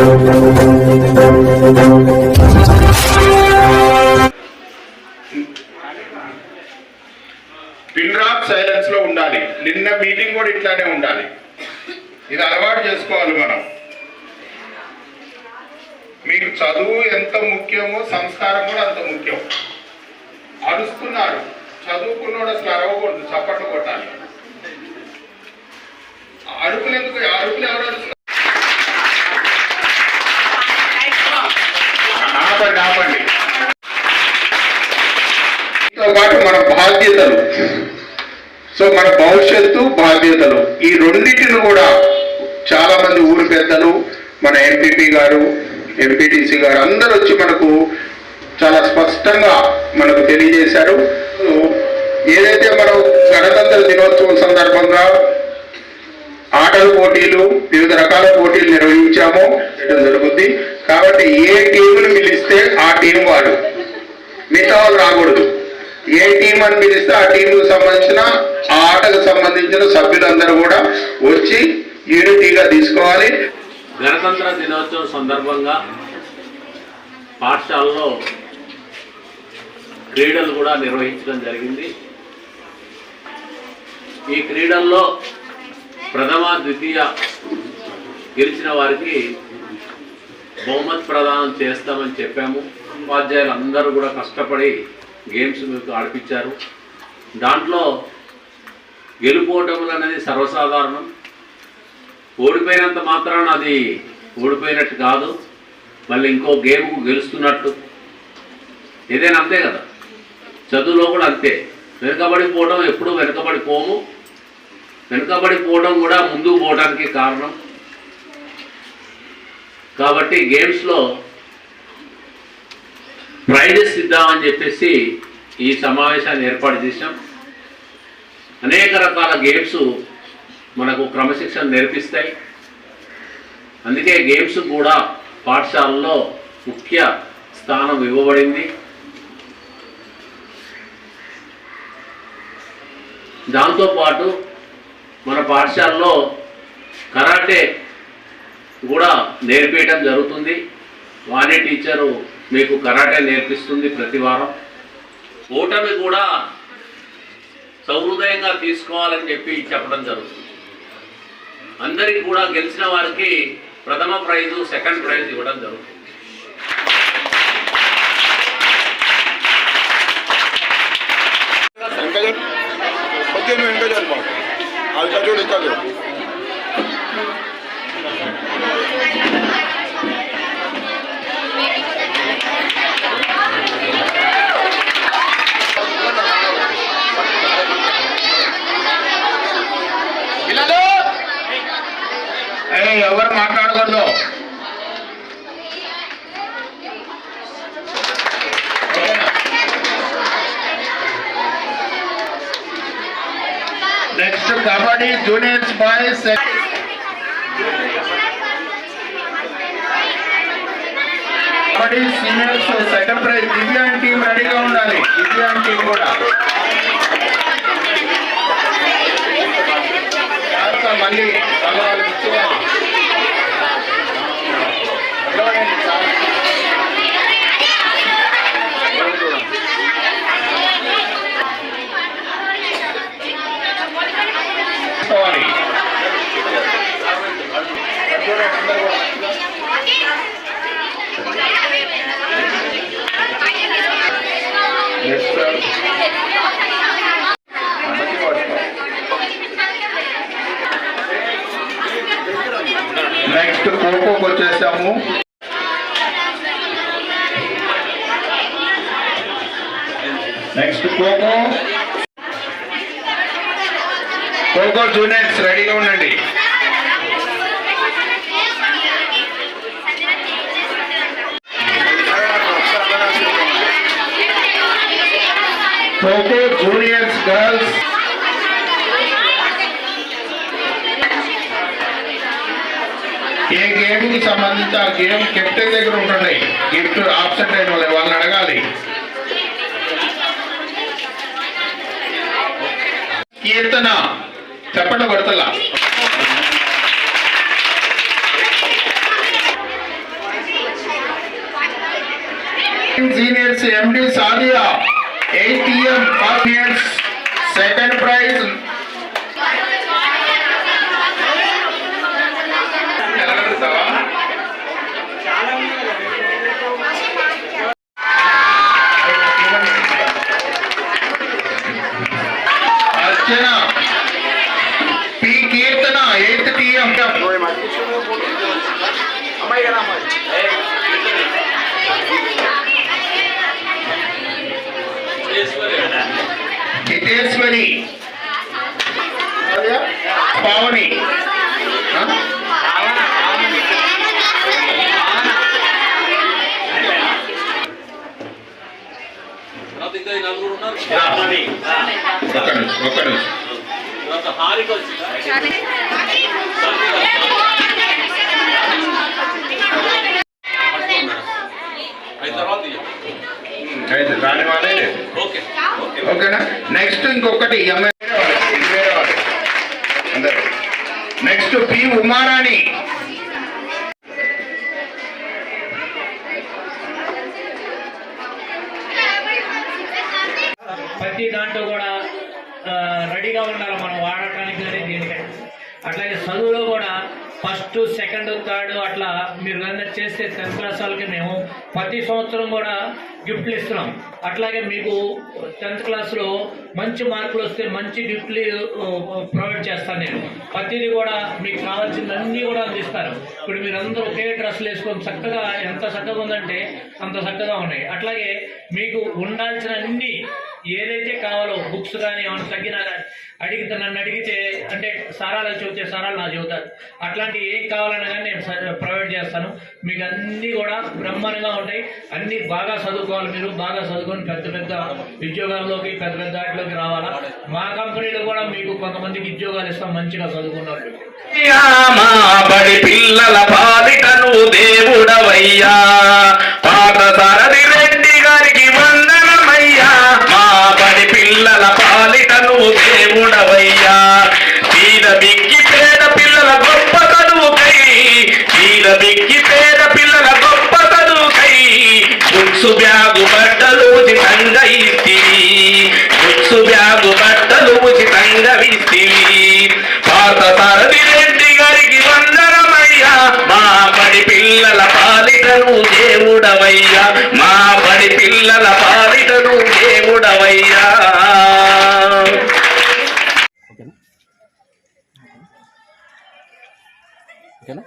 Pin drop సైలెన్స్లో ఉండాలి. నిన్న meeting కూడా ఇట్లానే ఉండాలి. ఇది అలవాటు చేసుకోవాలి మనం. మీకు చదువు ఎంత ముఖ్యమో సంస్కారం కూడా అంత ముఖ్యం. అరుస్తున్నారు. చదువుకున్నోడు అసలు అరవకూడదు చప్పట్లు కొట్టాలి. అరుపులు ఎందుకు అరుపులు ఎవరు సో మన భవిష్యత్తు బాధ్యతలు. ఈ రెండింటిని కూడా చాలా మంది పెద్దలు మన ఎంపీపీ గారు ఎంపీటీసీ గారు అందరూ వచ్చి మనకు చాలా స్పష్టంగా మనకు తెలియజేశారు. ఏదైతే మనం గణతంత్ర దినోత్సవం సందర్భంగా ఆటల పోటీలు వివిధ రకాల పోటీలు నిర్వహించామో జరుగుతుంది జరుగుద్ది. కాబట్టి ఏ టీంను పిలిస్తే ఆ టీం వాడు. మిగతా వాళ్ళు రాకూడదు. ఏ టీం అని పిలిస్తే ఆ టీంకు సంబంధించిన ఆ ఆటకు సంబంధించిన సభ్యులందరూ కూడా వచ్చి యూనిటీగా తీసుకోవాలి. గణతంత్ర దినోత్సవం సందర్భంగా పాఠశాలలో క్రీడలు కూడా నిర్వహించడం జరిగింది. ఈ క్రీడల్లో ప్రథమ ద్వితీయ గెలిచిన వారికి బహుమతి ప్రదానం చేస్తామని చెప్పాము. ఉపాధ్యాయులు అందరూ కూడా కష్టపడి గేమ్స్ మీకు ఆడిపించారు. దాంట్లో గెలుపోవటములు అనేది సర్వసాధారణం. ఓడిపోయినంత మాత్రాన అది ఓడిపోయినట్టు కాదు. మళ్ళీ ఇంకో గేమ్కు గెలుస్తున్నట్టు. ఏదైనా అంతే కదా? చదువులో కూడా అంతే. వెనుకబడిపోవడం ఎప్పుడూ వెనుకబడిపోము వెనుకబడిపోవడం కూడా ముందుకు పోవడానికి కారణం. కాబట్టి గేమ్స్లో ప్రైజెస్ ఇద్దామని చెప్పేసి ఈ సమావేశాన్ని ఏర్పాటు చేశాం. అనేక రకాల గేమ్స్ మనకు క్రమశిక్షణ నేర్పిస్తాయి. అందుకే గేమ్స్ కూడా పాఠశాలలో ముఖ్య స్థానం ఇవ్వబడింది. దాంతోపాటు మన పాఠశాలలో కరాటే కూడా నేర్పేయటం జరుగుతుంది. వాణి టీచరు మీకు కరాటే నేర్పిస్తుంది ప్రతి వారం. ఓటమి కూడా సహృదయంగా తీసుకోవాలని చెప్పి చెప్పడం జరుగుతుంది. అందరికి కూడా గెలిచిన వారికి ప్రథమ ప్రైజు సెకండ్ ప్రైజ్ ఇవ్వడం జరుగుతుంది. జరుపు అది చూడు kabaddi juniors boys kabaddi seniors second prize divyang team రెడీగా ఉండాలి. దివ్యాంగ్ టీం కూడా. మళ్ళీ వాళ్ళకి ఇచ్చేయాలి. చేశాము నెక్స్ట్ కోకో కోకో జూనియర్స్ రెడీగా ఉండండి. కోకో జూనియర్స్ గర్ల్స్ గేమ్కి సంబంధించి ఆ గేమ్ కెప్టెన్ దగ్గర ఉంటుండే గిఫ్ట్ ఆప్సెంట్ అయిన వాళ్ళు వాళ్ళని అడగాలి. కీర్తన చెప్పండి కొడతలా. సీనియర్స్ ఎండి Sadiya eight year five years second prize వాళ్ళే ఓకేనా? నెక్స్ట్ ఇంకొకటి ఈ అందరూ నెక్స్ట్ పి ఉమారాణి. ప్రతి దాంట్లో కూడా రెడీగా ఉండాలి మనం వాడటానికి కానీ దీనికని అట్లాగే చదువులో కూడా ఫస్ట్ సెకండ్ థర్డ్ అట్లా మీరు అందరు చేస్తే టెన్త్ క్లాస్ వాళ్ళకి మేము ప్రతి సంవత్సరం కూడా గిఫ్ట్లు ఇస్తున్నాం. అట్లాగే మీకు టెన్త్ క్లాస్లో మంచి మార్కులు వస్తే మంచి గిఫ్ట్లు ప్రొవైడ్ చేస్తాను నేను. ప్రతిదీ కూడా మీకు కావాల్సిందన్నీ కూడా అందిస్తారు ఇప్పుడు మీరందరూ ఒకే డ్రెస్సులు వేసుకొని చక్కగా ఎంత చక్కగా ఉందంటే అంత చక్కగా ఉన్నాయి. అట్లాగే మీకు ఉండాల్సిన అన్ని ఏదైతే కావాలో బుక్స్ కానీ ఏమైనా తగ్గినా కానీ అడిగితే నన్ను అడిగితే అంటే సారాలు చెబితే సారాలు నా చెబుతారు. అట్లాంటి ఏం కావాలన్నా కానీ నేను ప్రొవైడ్ చేస్తాను. మీకు అన్నీ కూడా బ్రహ్మాండంగా ఉంటాయి. అన్నీ బాగా చదువుకోవాలి మీరు. బాగా చదువుకొని పెద్ద పెద్ద ఉద్యోగాల్లోకి పెద్ద పెద్ద వాటిలోకి రావాలా? మా కంపెనీలో కూడా మీకు కొంతమందికి ఉద్యోగాలు ఇస్తాం. మంచిగా చదువుకున్న పిల్లల దేవుడవయ్యా. పాత ఉచితంగా ఇస్తివి బుచ్చు బ్యాగు బట్టలు ఉచితంగా ఇస్తివి పాత సారథి రెడ్డి గారికి వందనమయ్యా. మా బడి పిల్లల పాలిటను దేవుడవయ్యా. మా బడి పిల్లల పాలిటను దేవుడవయ్యా. ఓకేనా?